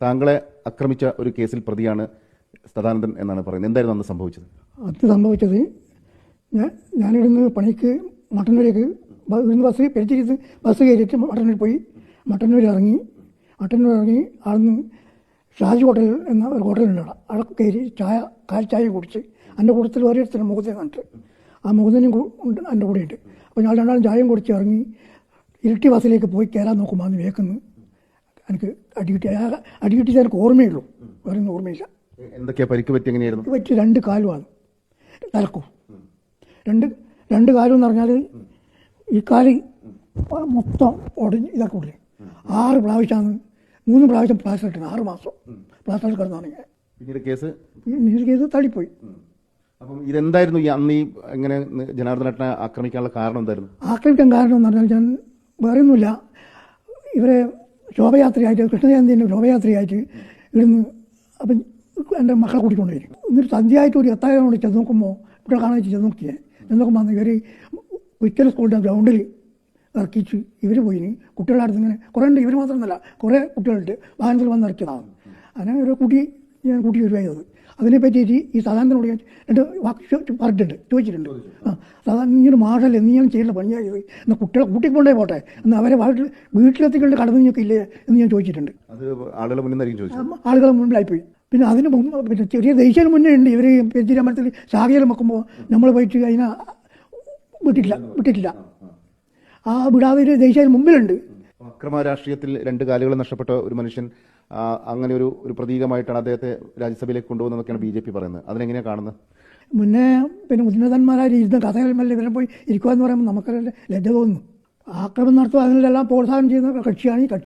താങ്കളെ ആക്രമിച്ച ഒരു കേസിൽ പ്രതിയാണ് സദാനന്ദൻ എന്നാണ് പറയുന്നത്. എന്തായിരുന്നു അന്ന് സംഭവിച്ചത്? അത് സംഭവിച്ചത് ഞാൻ ഞാനിവിടുന്ന് പണിക്ക് മട്ടന്നൂരേക്ക് ഇവിടുന്ന് ബസ് പെരിച്ചിരുന്ന് ബസ് കയറിയിട്ട് മട്ടന്നൂർ പോയി. മട്ടന്നൂർ ഇറങ്ങി മട്ടന്നൂർ ഇറങ്ങി അവിടുന്ന് ഷാജി ഹോട്ടൽ എന്ന ഒരു ഹോട്ടലുണ്ട് അവിടെ. അവിടെ കയറി ചായ കാൽ ചായ കുടിച്ച് എന്റെ കൂട്ടത്തിൽ ഓരോരുത്തരും മുഖത്തെ കണ്ടിട്ട് ആ മുഖത്തിനും ഉണ്ട് എന്റെ കൂടെയുണ്ട്. അപ്പോൾ ഞാൻ രണ്ടാളും ചായയും കുടിച്ച് ഇറങ്ങി. ഇരട്ടി ബസ്സിലേക്ക് പോയി കയറാൻ നോക്കുമ്പോൾ അന്ന് വേക്കുന്നു എനിക്ക് അടികിട്ടി അടികിട്ടിയത് എനിക്ക് ഓർമ്മയുള്ളൂ. വേറെ ഒന്നും ഓർമ്മയില്ല. എന്തൊക്കെയാ പരിക്ക് പറ്റി എങ്ങനെയായിരുന്നു? പറ്റി രണ്ട് കാലുമാണ്. നടക്കും രണ്ട് രണ്ട് കാലം എന്ന് പറഞ്ഞാൽ ഈ കാലി മൊത്തം ഉടഞ്ഞ് ഇതൊക്കെ ഉള്ളു ആറ് പ്രാവശ്യമാണ് മൂന്ന് പ്രാവശ്യം പ്ലാസ്റ്റർ ഇട്ടത്. ആറ് മാസം പ്ലാസ്റ്റർ കിടന്നാണ് ഞാൻ. പിന്നീട് കേസ്? പിന്നീട് കേസ് തള്ളിപ്പോയി. അപ്പം ഇതെന്തായിരുന്നു ഈ അന്ന് ഈ എങ്ങനെ ജനാർദ്ദനേട്ടനെ ആക്രമിക്കാനുള്ള കാരണം എന്തായിരുന്നു? ആക്രമിക്കാൻ കാരണം എന്ന് പറഞ്ഞാൽ ഞാൻ വേറെ ഒന്നുമില്ല ഇവരെ ശോഭയാത്രയായിട്ട് കൃഷ്ണജയന്തിന്റെ ശോഭയാത്രയായിട്ട് ഇവിടുന്ന് അപ്പം എന്റെ മക്കളെ വരും. എന്നിട്ട് സന്ധ്യയായിട്ട് ഒരു എത്തായം കൊണ്ട് ചെന്ന് നോക്കുമ്പോൾ ഇവിടെ കാണാൻ ചെന്ന് നോക്കിയേ. ചെന്ന് നോക്കുമ്പോൾ അന്ന് ഇവർ ഒരിക്കലും സ്കൂളിന്റെ ഗ്രൗണ്ടിൽ ഇറക്കിച്ച് ഇവർ പോയിന്. കുട്ടികളുടെ അടുത്ത് ഇങ്ങനെ കുറേ ഉണ്ട്. ഇവർ മാത്രമൊന്നുമല്ല കുറേ കുട്ടികളുണ്ട്. വാഹനത്തിൽ വന്ന് ഇറക്കിയതാണ്. അങ്ങനെ ഒരു കുട്ടി ഞാൻ കൂട്ടി വരുവായത് അതിനെ പറ്റിയിട്ട് ഈ സദാനന്ദനോട് രണ്ട് വാക്ക് പറഞ്ഞിട്ടുണ്ട് ചോദിച്ചിട്ടുണ്ട്. ആ സാധാരണ ഇങ്ങനെ മാഷല്ലേ നീ ഞാൻ ചെയ്യേണ്ട പണിയായി പോയി. എന്നാൽ കുട്ടികളെ കൂട്ടിക്കൊണ്ടേ പോട്ടെ. എന്നാൽ അവരെ വീട്ടിൽ വീട്ടിലെത്തിക്കൊണ്ട് കടന്നു നിങ്ങൾക്ക് ഇല്ലേ എന്ന് ഞാൻ ചോദിച്ചിട്ടുണ്ട്. ആളുകളെ ആളുകൾ മുമ്പിലായിപ്പോയി പിന്നെ അതിന് മുമ്പ് പിന്നെ ചെറിയ ദേശീയ മുന്നേ ഉണ്ട്. ഇവർ പെരിഞ്ചിരമ്പലത്തിൽ ശാഖയിൽ വെക്കുമ്പോൾ നമ്മൾ പോയിട്ട് അതിനെ വിട്ടിട്ടില്ല വിട്ടിട്ടില്ല. ആ. വിടാതെ ഒരു ദേശീയ മുമ്പിലുണ്ട്. അക്രമ രാഷ്ട്രീയത്തിൽ രണ്ട് കാലുകൾ നഷ്ടപ്പെട്ട ഒരു മനുഷ്യൻ അങ്ങനെ ഒരു ഒരു പ്രതീകമായിട്ടാണ് അദ്ദേഹത്തെ രാജ്യസഭയിലേക്ക് കൊണ്ടുപോകുന്നതൊക്കെയാണ് ബി ജെ പി പറയുന്നത്. അതിനെങ്ങനെയാണ് കാണുന്നത്? മുന്നേ പിന്നെ ഉന്നതന്മാരായി ഇരുന്ന് കഥകളിൽ ഇവരെ പോയി ഇരിക്കുക എന്ന് പറയുമ്പോൾ നമുക്ക് ലജ്ജ തോന്നുന്നു. ആക്രമണം നടത്തുക അതിനെല്ലാം പ്രോത്സാഹനം ചെയ്യുന്ന കക്ഷിയാണ് ഈ കക്ഷി.